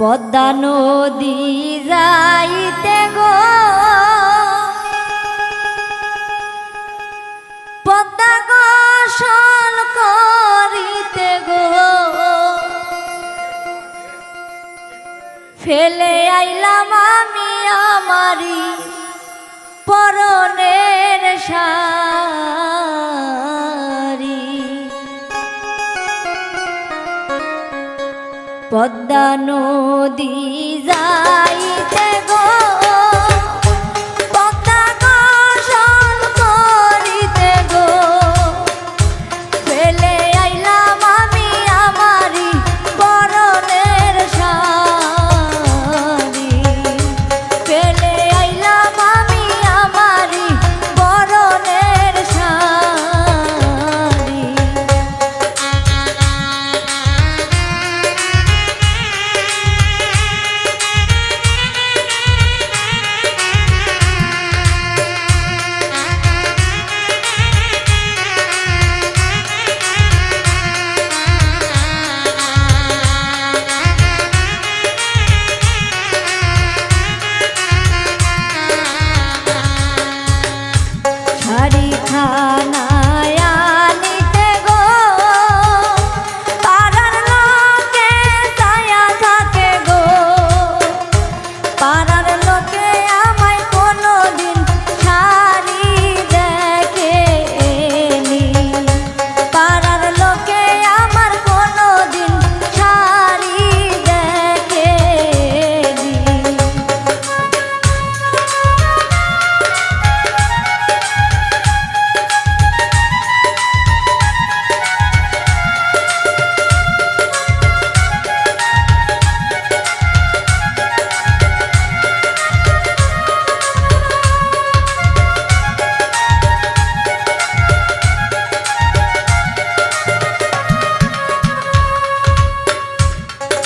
পদ্মা নদী যাইতে গো। পদ্মা গোসল করিতে গো। ফেলে আইলাম আমি আমারি পরনের সা পদ্মা নদী যাইতে গো।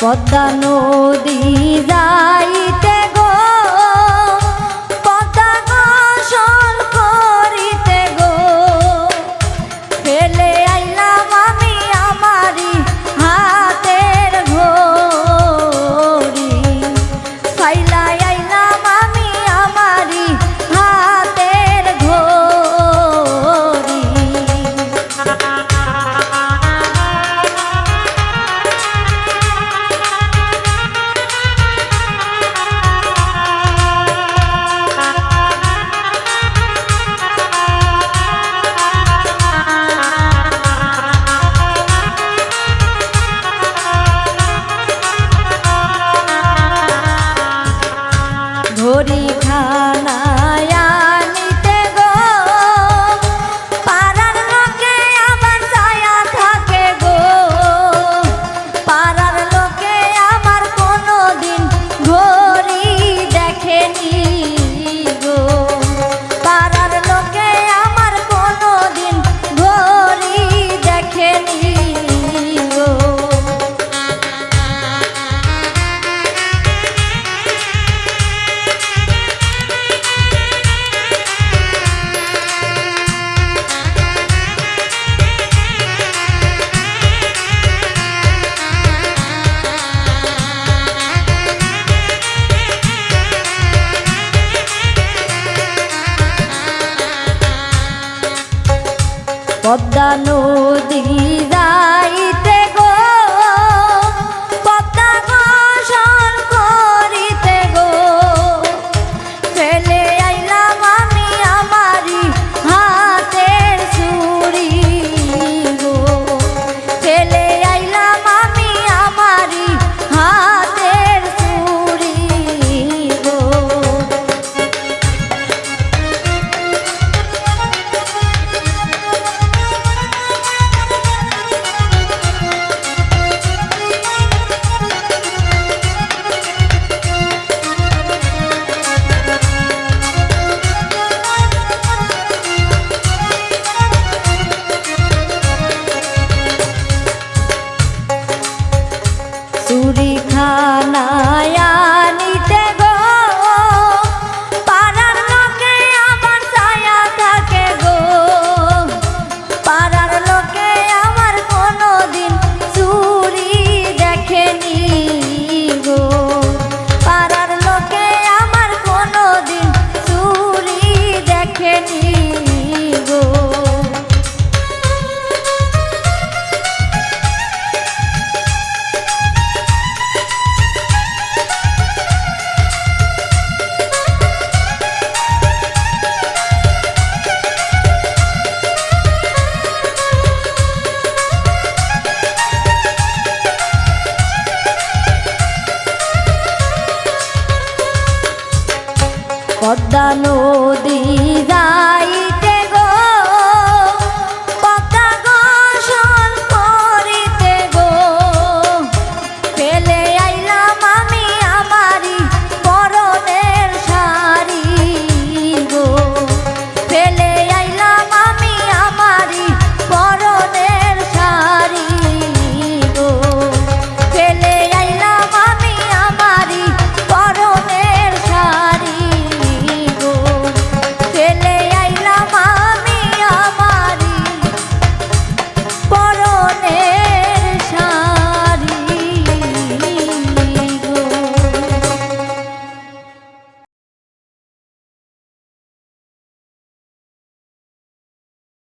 পদ্মা নদী যাইতে পদ্মা নদী